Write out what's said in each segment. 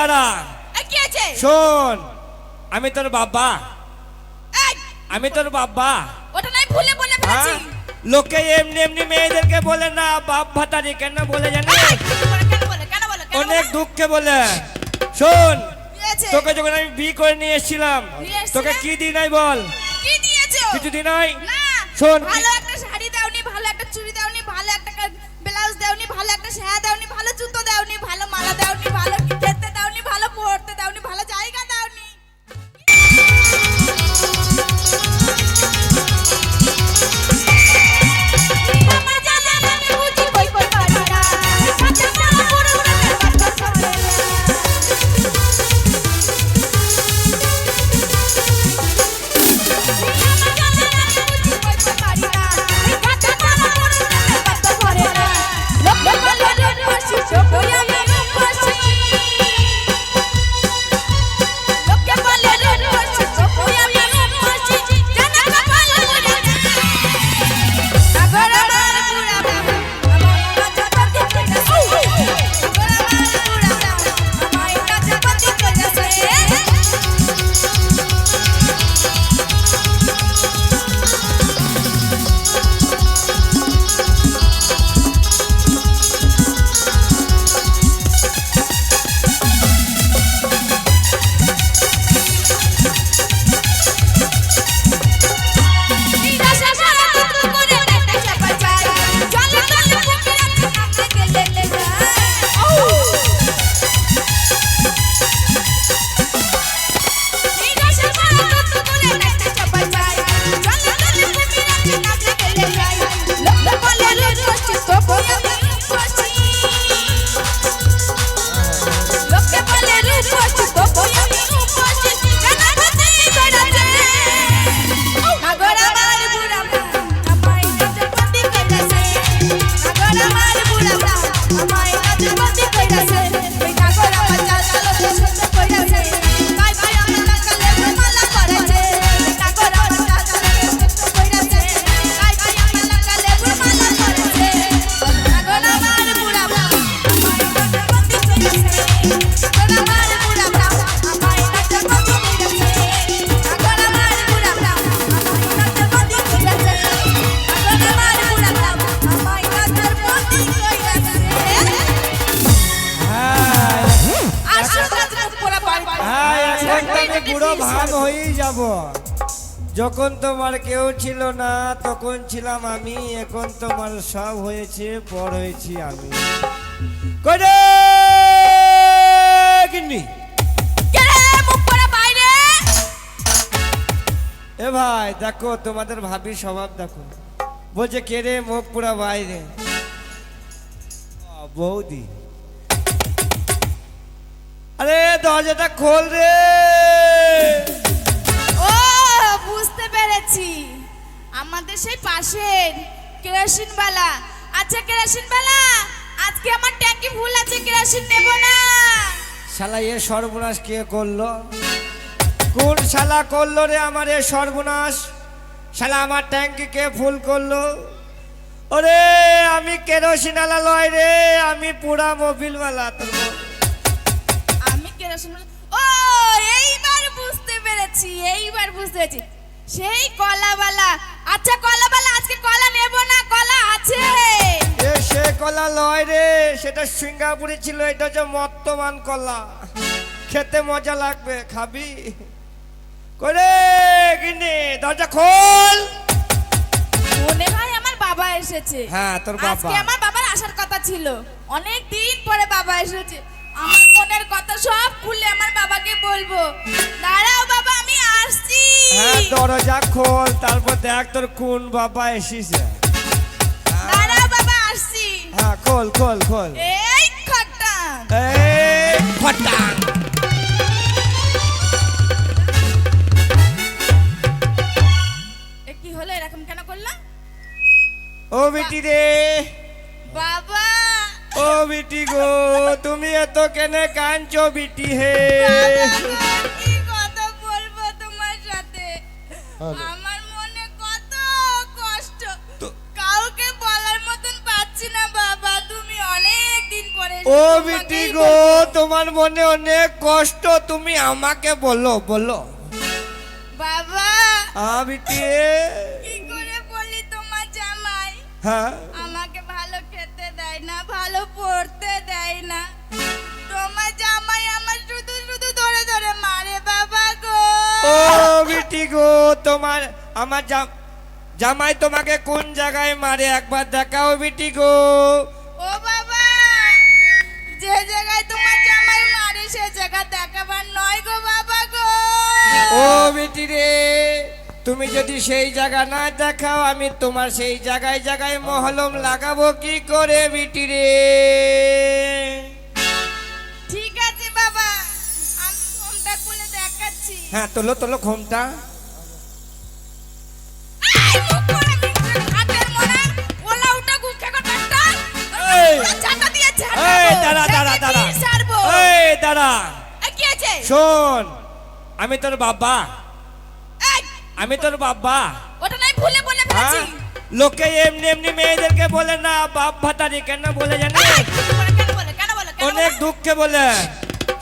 দাঁড়া কি আছে? শোন আমি তোর বাবা। আমি তোর বাবা। ওটা নাই ভুলে বলে হ্যাঁ? ফেলেছি। লোকে এমনি এমনি মেয়েদেরকে বলে না বাপ ভাতারি কেন বলে কেন অনেক দুঃখে বলে। শোন তোকে যখন আমি বিয়ে করে নিয়ে এসেছিলাম তোকে কি দিই নাই বল? কি দিয়েছ? কিছু দিই নাই? না। শোন, ভালো একটা শাড়ি দাওনি ভালো একটা চুড়ি দাওনি ভালো একটা ব্লাউজ দাওনি ভালো একটা শাড়ি দাওনি ভালো জুতো দাওনি ভালো মালা দাওনি ভালো যখন তোমার কেউ ছিল না তখন ছিলাম আমি এখন তোমার সব হয়েছে বড় হয়েছি আমি। এ ভাই দেখো তোমাদের ভাবি স্বভাব দেখো। বলছে কে রে মুখ পুরা বাইরে? বৌদি। আরে দরজাটা খোল রে। পাশের কেরোসিন বালা। আচ্ছা কেরোসিন বালা আজকে আমার ট্যাঙ্কি ফুল আছে কেরোসিন নেব না। শালা এ সর্বনাশ কে করল? কোন শালা করল রে আমার এ সর্বনাশ? শালা আমার ট্যাঙ্কি কে ফুল করল? ওরে আমি কেরোসিন আলা লয় রে আমি পুরা মোবিলওয়ালা তোর আমি কেরোসিন ও এইবার বুঝতে পেরেছি এইবার বুঝতে পেরেছি। সেই কলাবালা। আচ্ছা কলাবালা আজকে কলা নেব না? কলা আছে। এ সে কলা লয় রে সেটা সিঙ্গাপুরে ছিল এটা হচ্ছে মর্তমান কলা। খেতে মজা লাগবে খাবি? করে কিনে দরজা খোল। মনে হয় আমার বাবা এসেছে। হ্যাঁ, তোর বাবা। আজকে আমার বাবার আসার কথা ছিল। অনেক দিন পরে বাবা এসেছে। আমার মনের কথা সব খুলে আমার বাবাকে বলব। দাঁড়াও বাবা আমি আসছি। হ্যাঁ দরজা খোল তারপর দেখ তোর কোন বাবা এসেছে। দাঁড়াও বাবা আসছি। হ্যাঁ খোল খোল খোল। এই খট্টা। এই এ কি হলো এরকম কেন করলা? ও বিটি রে। ও বিটি গো তুমি এত কেনে কাঁদছো বিটি হে? কি কথা বলব তোমার সাথে? আমার মনে কত কষ্ট। কাউকে বলার মতন পাচ্ছি না বাবা তুমি অনেক দিন পরে ও ও বিটি গো তোমার মনে অনেক কষ্ট তুমি আমাকে বলো বলো। বাবা আ বিটি কি করে বলি তোমার জামাই? হ্যাঁ। ভালো পড়তে দেয় না। তোমার জামাই আমার শুধু শুধু ধরে ধরে মারে বাবা গো। ও বিটি গো তোমার আমার জাম- জামাই তোমাকে কোন জায়গায় মারে একবার দেখাও বিটি গো। ও বাবা যে জায়গায় তোমার জামাই মারে সে জায়গা দেখাবার নয় গো বাবা গো। ও বিটি রে। তুমি যদি সেই জায়গা না দেখাও আমি তোমার সেই জায়গায় জায়গায় মহলম লাগাবো কি করে বিটি রে? ঠিক আছে বাবা আমি ফোনটা খুলে দেখাচ্ছি। হ্যাঁ তোলো তোলো ঘোমটা। দাঁড়া দাঁড়া দাঁড়া। দাঁড়া। শোন আমি তোর বাবা। আমি তোর বাবা। ওটা নাই ভুলে বলে হ্যাঁ? ফেলেছি। লোকে এমনি এমনি মেয়েদেরকে বলে না বাপ ভাতারি কেন বলে বলে অনেক? দুঃখে বলে।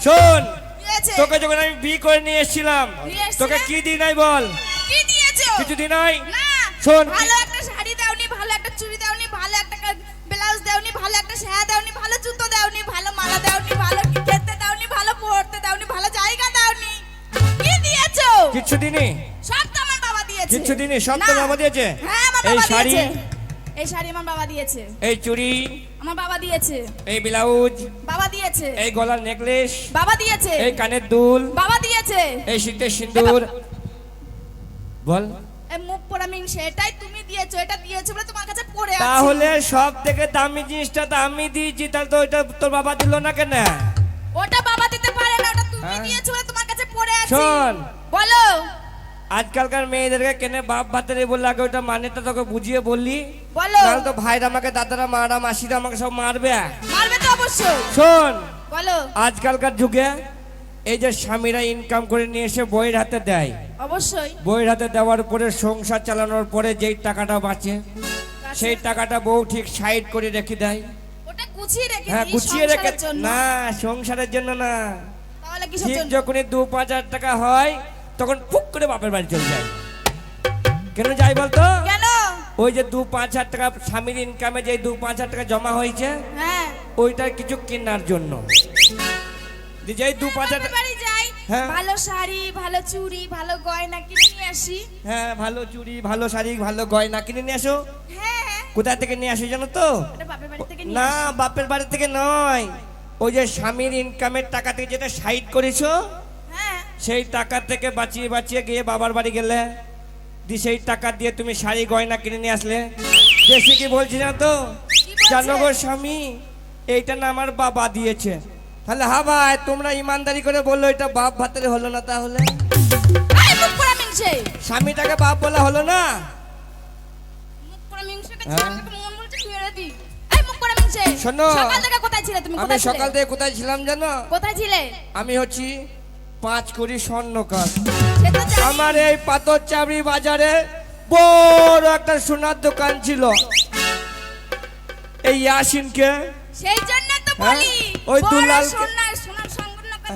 শোন? তোকে যখন আমি বিয়ে করে নিয়ে এসেছিলাম তোকে কি দিই নাই বল? কিছু দিই নাই? শোন। ভালো একটা শাড়ি দাওনি ভালো একটা চুড়ি দাওনি ভালো একটা ব্লাউজ দাওনি ভালো একটা শাড়ি দাওনি ভালো জুতো দাওনি ভালো মালা দাওনি ভালো খেতে দাওনি ভালো পড়তে দাওনি ভালো জায়গা দাওনি। কি দিয়েছ? কিচ্ছু দিনি সব তো আমার বাবা দিয়েছে। কিচ্ছু দিনি সব তো বাবা দিয়েছে? হ্যাঁ আমার এই বাবা শাড়ি? দিয়েছে। এই শাড়ি আমার বাবা দিয়েছে। এই চুড়ি? আমার বাবা দিয়েছে। এই ব্লাউজ? বাবা দিয়েছে। এই গলার নেকলেস? বাবা দিয়েছে। এই কানের দুল? বাবা দিয়েছে। এই শীতের বল। এই মুখ সেটাই তুমি দিয়েছ এটা দিয়েছ বলে তোমার কাছে পড়ে আছে। তাহলে সব থেকে দামি জিনিসটা তো আমি দিয়েছি তাহলে তো ওইটা তোর বাবা দিল না কেন? ওটা বাবা দিতে পারে না ওটা তুমি হ্যাঁ। দিয়েছ বলে তোমার কাছে পড়ে আছে। শোন। বলো। আজকালকার মেয়েদেরকে কেনে বাপ ভাতারে বললে আগে ওইটা মানেটা তোকে বুঝিয়ে বললি। বলো। তাহলে তো ভাইরা আমাকে দাদারা মারা মাসিরা আমাকে সব মারবে। মারবে তো অবশ্যই। শোন বলো। আজকালকার যুগে এই যে স্বামীরা ইনকাম করে নিয়ে এসে বইয়ের হাতে দেয়। অবশ্যই। বইয়ের হাতে দেওয়ার পরে সংসার চালানোর পরে যেই টাকাটা বাঁচে সেই টাকাটা বউ ঠিক সাইড করে রেখে দেয়। ওটা গুছিয়ে রেখে হ্যাঁ গুছিয়ে রেখে না সংসারের জন্য না। ঠিক যখনই দু পাঁচ হাজার টাকা হয় তখন ফুক করে বাপের বাড়ি চলে যায়। কেন যাই বলতো? কেন? ওই যে দু পাঁচ হাজার টাকা স্বামীর ইনকামে যে দু পাঁচ হাজার টাকা জমা হয়েছে হ্যাঁ। ওইটা কিছু কেনার জন্য। যেই দু পাঁচ হাজার হ্যাঁ। ভালো শাড়ি ভালো চুড়ি ভালো গয়না কিনে নিয়ে আসি। হ্যাঁ ভালো চুড়ি ভালো শাড়ি ভালো গয়না কিনে নিয়ে আসো। হ্যাঁ হ্যাঁ। কোথা থেকে নিয়ে আসো জানো তো? না বাপের বাড়ি থেকে নয়। ওই যে স্বামীর ইনকামের টাকা থেকে যেটা সাইড করেছ সেই টাকা থেকে বাঁচিয়ে বাঁচিয়ে গিয়ে বাবার বাড়ি গেলে? দি সেই টাকা দিয়ে তুমি শাড়ি গয়না কিনে নিয়ে আসলে? বেশি কি বলছি না তো? জানো গো স্বামী এইটা না আমার বাবা দিয়েছে। তাহলে হা ভাই তোমরা ইমানদারি করে বলল এটা বাপ ভাতের হলো না তাহলে? স্বামীটাকে বাপ বলা হলো না? হ্যাঁ। শোনো। সকাল থেকে কোথায় ছিলে তুমি? আমি সকাল থেকে কোথায় ছিলাম জানো? কোথায় ছিলে? আমি হচ্ছি পাঁচ কোটি স্বর্ণকার আমার এই পাথর চাবড়ি বাজারে বড় একটা সোনার দোকান ছিল। এই ইয়াসিনকে সেই জন্য তো হ্যাঁ? বলি ওই বড় দুলালকে- সোনার সোনার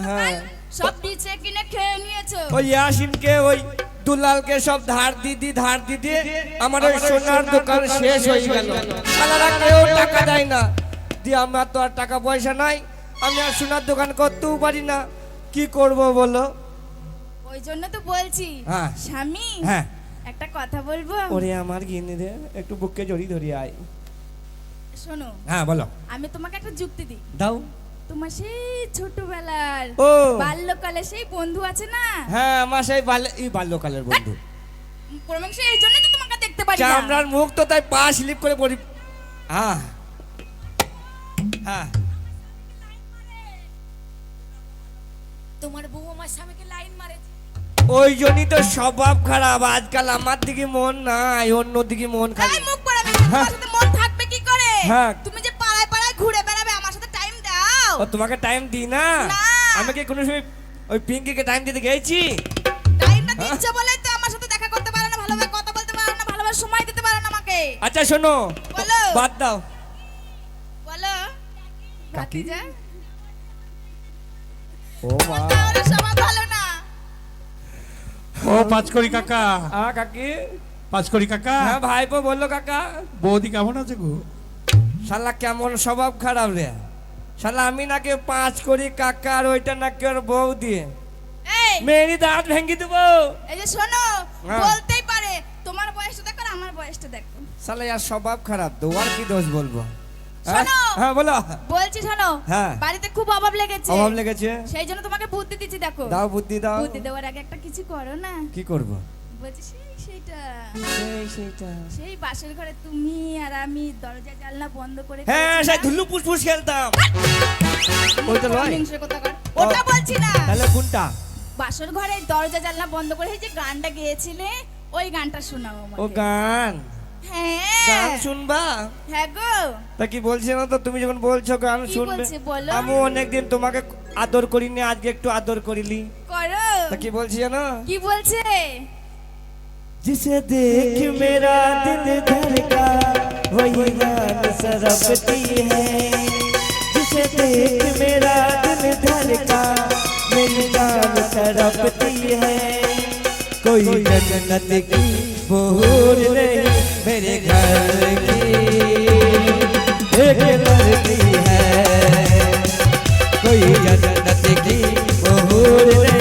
হ্যাঁ। সব নিচে কিনে খেয়ে নিয়েছো। ওই ইয়াসিনকে ওই দুলালকে সব ধার দিদি ধার দিদি আমার ওই সোনার দোকান শেষ হয়ে গেল। শালারা কেউ টাকা দেয় না। দিয়ে আমার তো আর টাকা পয়সা নাই। আমি আর সোনার দোকান করতেও পারি না। কি করব বলো? ওই জন্য তো বলছি। হ্যাঁ। স্বামী হ্যাঁ। একটা কথা বলব? ওরে আমার গিনি রে একটু বুককে জড়ি ধরি আয়। শোনো হ্যাঁ বলো। আমি তোমাকে একটা যুক্তি দিই। দাও। তোমার সেই ছোটবেলার ও। বাল্যকালে সেই বন্ধু আছে না? হ্যাঁ আমার সেই বাল্য এই বাল্যকালের বন্ধু। প্রমাংশ এই জন্য তো তোমাকে দেখতে পারি না। চামড়ার মুখ তো তাই পা স্লিপ করে পড়ি। হ্যাঁ হ্যাঁ। তোমার বউ আমার স্বামীকে লাইন মারে। ওই জন্যই তো স্বভাব খারাপ আজকাল আমার দিকে মন নাই অন্য দিকে মন খালি। মুখ পড়া মেয়ে, হ্যাঁ। তোমার সাথে মন থাকবে কি করে? হ্যাঁ। তুমি যে পাড়ায় পাড়ায় ঘুরে বেড়াবে আমার সাথে টাইম দাও। ও তোমাকে টাইম দিই না? না। আমি কি কোনো সময় ওই পিঙ্কিকে টাইম দিতে গেছি? টাইমটা হ্যাঁ। দিচ্ছ বলেই তো আমার সাথে দেখা করতে পারো না ভালোভাবে কথা বলতে পারো না ভালোভাবে সময় দিতে পারো না আমাকে। আচ্ছা শোনো। বলো। বাদ দাও। বলো। ভাতিজা? ও মা। তাহলে সবাই ভালো না ও পাঁচকড়ি কাকা। আ কাকি। পাঁচকড়ি কাকা। হ্যাঁ ভাইপো বলল কাকা। বৌদি কেমন আছে গো? শালা কেমন স্বভাব খারাপ রে। শালা আমি নাকি পাঁচ করি কাকা আর ওইটা নাকি ওর বউ দিয়ে এই। মেয়েরই দাঁত ভেঙে দেবো। এই যে শোনো হ্যাঁ। বলতেই পারে তোমার বয়সটা দেখো আর আমার বয়সটা দেখো। শালা ইয়ার স্বভাব খারাপ তো আর কি দোষ বলব? হ্যাঁ? শোনো। হ্যাঁ বলো। বলছি শোনো হ্যাঁ। বাড়িতে খুব অভাব লেগেছে। অভাব লেগেছে? সেই জন্য তোমাকে বুদ্ধি দিচ্ছি দেখো। দাও বুদ্ধি দাও। বুদ্ধি দেওয়ার আগে একটা কিছু করো না। কি করব? বলছি সেই সেইটা। সেই সেইটা। সেই বাসের ঘরে তুমি আর আমি দরজা জানলা বন্ধ করে হ্যাঁ সেই ধুলু পুষ্পুস খেলতাম। ওইটা নয় ওটা বলছি না। তাহলে কোনটা? বাসর ঘরে দরজা জানলা বন্ধ করে যে গানটা গেয়েছিলে ওই গানটা শোনাও ও গান। গান শুনবা হ্যাঁ গো তা কি বলছি না তো তুমি যখন বলছো গান কি শুনবে বলছি বলো? আমি অনেকদিন তোমাকে আদর করিনি আজকে একটু আদর করিলি করো তা কি বলছি জানো কি বলছে जिसे देख मेरा दिल धड़का वही जान सरपती है जिसे देख मेरा दिल धड़का मेरी जान सरपती है कोई जन्नत की बहूर नहीं मेरे घर की एक लड़की है। कोई जन्नत की भूल नहीं